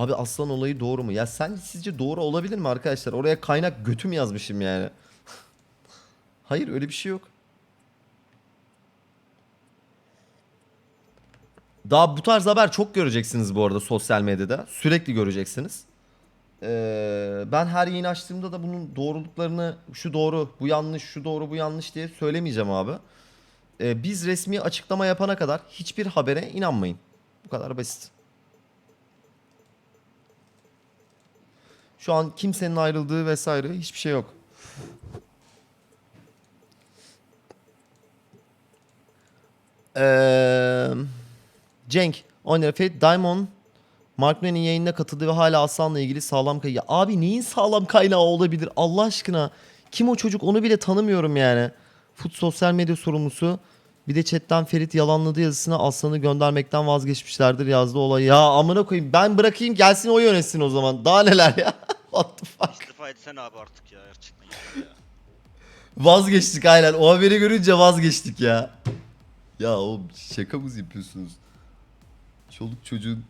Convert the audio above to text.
Abi aslan olayı doğru mu? Ya sen sizce doğru olabilir mi arkadaşlar? Oraya kaynak götüm yazmışım yani. Hayır öyle bir şey yok. Daha bu tarz haber çok göreceksiniz bu arada sosyal medyada. Sürekli göreceksiniz. Ee, ben her yayın açtığımda da bunun doğruluklarını şu doğru, bu yanlış, şu doğru, bu yanlış diye söylemeyeceğim abi. Ee, biz resmi açıklama yapana kadar hiçbir habere inanmayın. Bu kadar basit. Şu an kimsenin ayrıldığı vesaire hiçbir şey yok. Ee, Cenk, Onerfe, Diamond, Mark Non'in yayınına katıldı ve hala Aslan'la ilgili sağlam kay... Ya abi neyin sağlam kaynağı olabilir Allah aşkına? Kim o çocuk onu bile tanımıyorum yani. Foot sosyal medya sorumlusu. Bir de chatten Ferit yalanladı yazısına Aslan'ı göndermekten vazgeçmişlerdir yazdı olay. Ya amına koyayım ben bırakayım gelsin o yönetsin o zaman. Daha neler ya? What the fuck? İstifa etsene abi artık ya gerçekten yeter ya. Vazgeçtik aynen. O haberi görünce vazgeçtik ya. Ya oğlum şaka mı yapıyorsunuz? Çoluk çocuğun